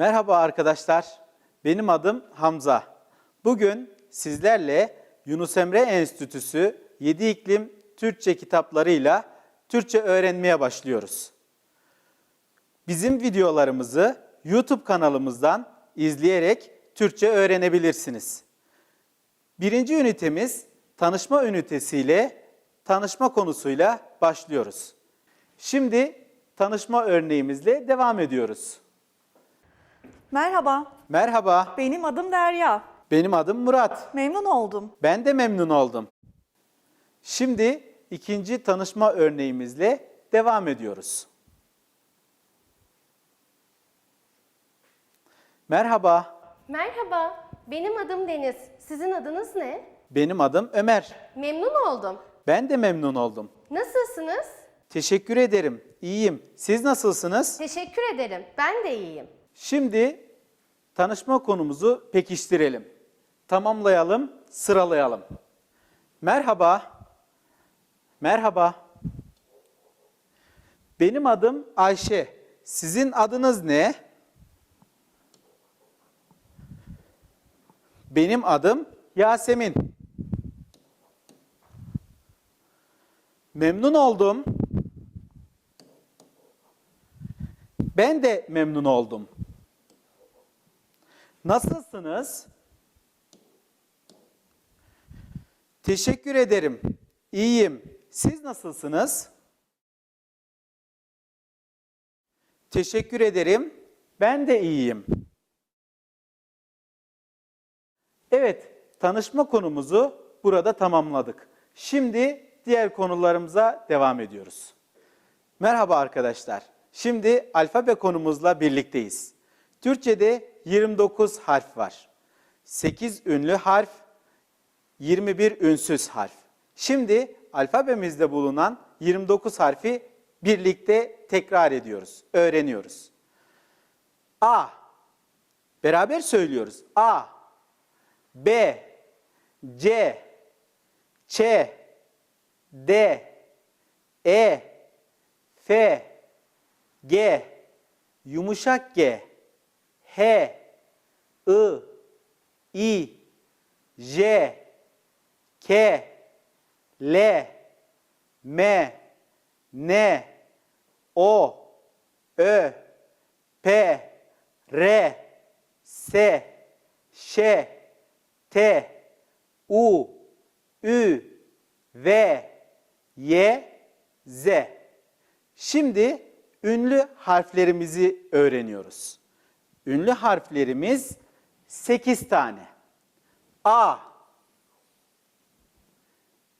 Merhaba arkadaşlar. Benim adım Hamza. Bugün sizlerle Yunus Emre Enstitüsü 7 iklim Türkçe kitaplarıyla Türkçe öğrenmeye başlıyoruz. Bizim videolarımızı YouTube kanalımızdan izleyerek Türkçe öğrenebilirsiniz. Birinci ünitemiz tanışma ünitesiyle tanışma konusuyla başlıyoruz. Şimdi tanışma örneğimizle devam ediyoruz. Merhaba, Merhaba, benim adım Derya. benim adım Murat. Memnun oldum. Ben de memnun oldum. Şimdi ikinci tanışma örneğimizle devam ediyoruz. Merhaba, Merhaba, benim adım Deniz. Sizin adınız ne? benim adım Ömer. Memnun oldum. Ben de memnun oldum. Nasılsınız? Teşekkür ederim. İyiyim. Siz nasılsınız? Teşekkür ederim. Ben de iyiyim. Şimdi tanışma konumuzu pekiştirelim. Tamamlayalım, sıralayalım. Merhaba. Merhaba. Benim adım Ayşe. Sizin adınız ne? Benim adım Yasemin. Memnun oldum. Ben de memnun oldum. Nasılsınız? Teşekkür ederim. İyiyim. Siz nasılsınız? Teşekkür ederim. Ben de iyiyim. Evet, tanışma konumuzu burada tamamladık. Şimdi diğer konularımıza devam ediyoruz. Merhaba arkadaşlar. Şimdi alfabe konumuzla birlikteyiz. Türkçede 29 harf var. 8 ünlü harf, 21 ünsüz harf. Şimdi alfabemizde bulunan 29 harfi birlikte tekrar ediyoruz, öğreniyoruz. A. Beraber söylüyoruz. A. B. C. Ç. D. E. F. G. Yumuşak G. H. I. I. J. K. L. M. N. O. Ö. P. R. S. Ş. T. U. Ü. V. Y. Z. Şimdi ünlü harflerimizi öğreniyoruz. Ünlü harflerimiz 8 tane. A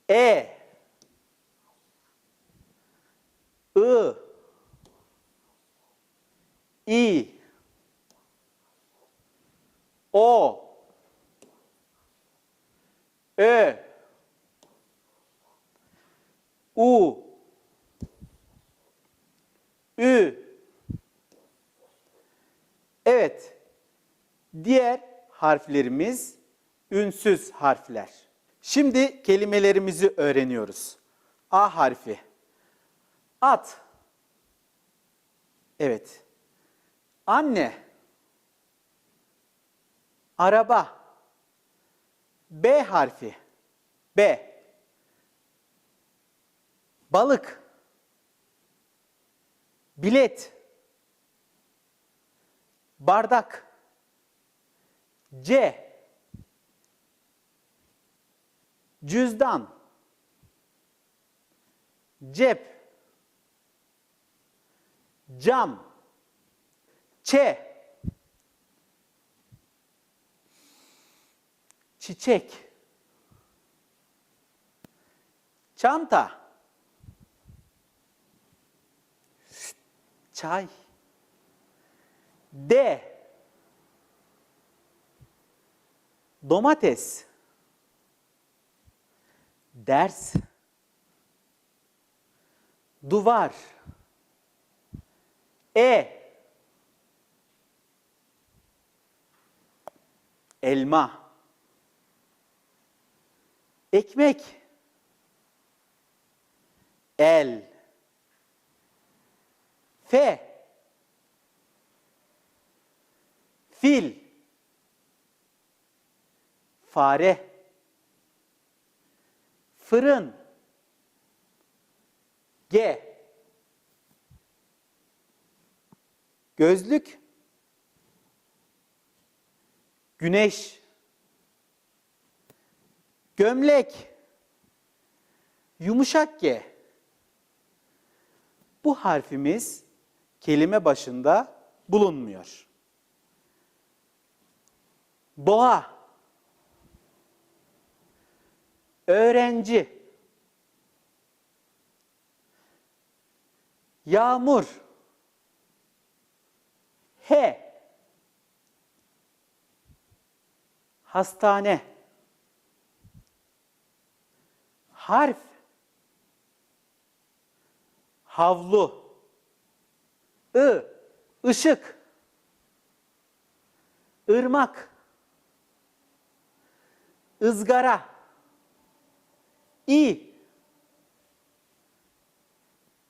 E I İ O Ö U Ü Evet. Diğer harflerimiz ünsüz harfler. Şimdi kelimelerimizi öğreniyoruz. A harfi. At. Evet. Anne. Araba. B harfi. B. Balık. Bilet. Bardak. C. Cüzdan. Cep. Cam. Ç. Çiçek. Çanta. Çay. D. Domates. Ders. Duvar. E. Elma. Ekmek. El. F. Fil. Fare. Fırın. G. Gözlük. Güneş. Gömlek. Yumuşak G. Bu harfimiz kelime başında bulunmuyor. Boğa. Öğrenci. Yağmur. He. Hastane. Harf. Havlu. I. ışık. Irmak. ızgara. İ.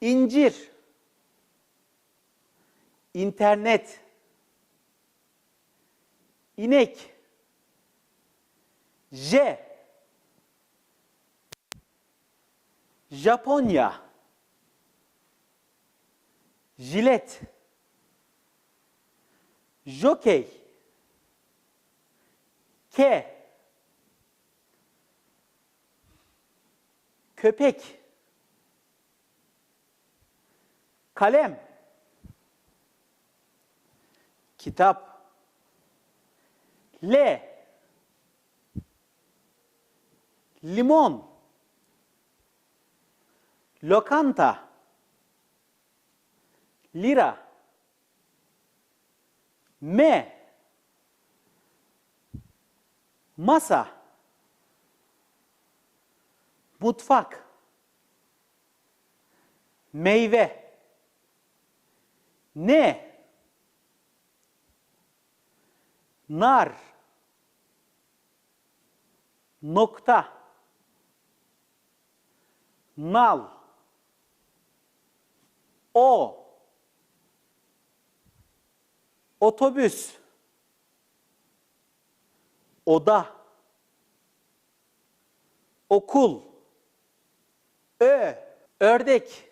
incir. internet. inek. J. Japonya. Jilet. Jokey. K. Köpek. Kalem. Kitap. L. Limon. Lokanta. Lira. M. Masa. Mutfak. Meyve. Ne? Nar. Nokta. Nal. O. Otobüs. Oda. Okul. Ö. Ördek.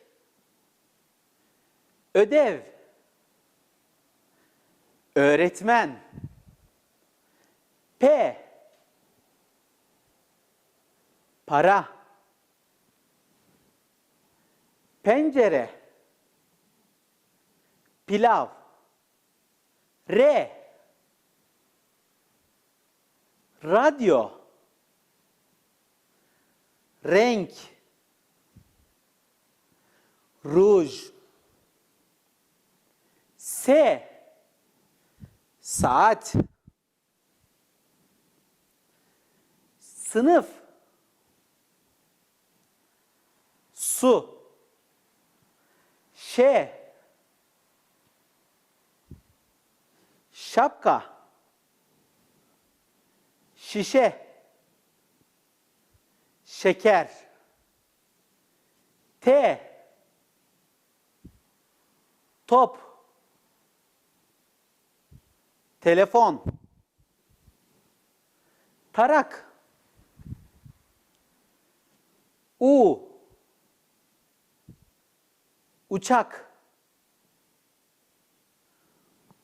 Ödev. Öğretmen. P. Para. Pencere. Pilav. R. Radyo. Renk. Ruj. S. Saat. Sınıf. Su. Ş. Şapka. Şişe. Şeker. T. Top. Telefon. Tarak. U. Uçak.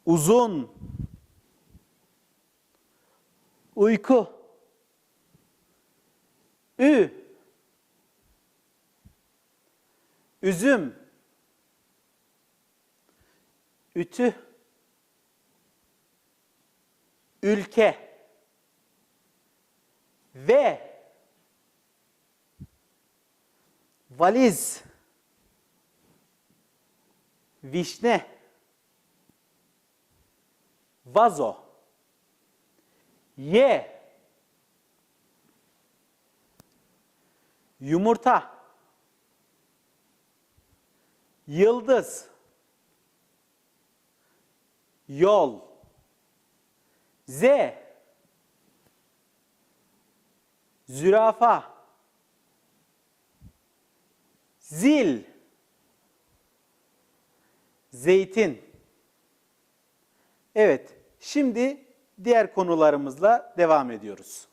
Uzun. Uyku. Ü. Üzüm. Ütü. Ülke. Ve. Valiz. Vişne. Vazo. Ye. Yumurta. Yıldız. Yol. Z. Zürafa. Zil. Zeytin. Evet, Şimdi diğer konularımızla devam ediyoruz.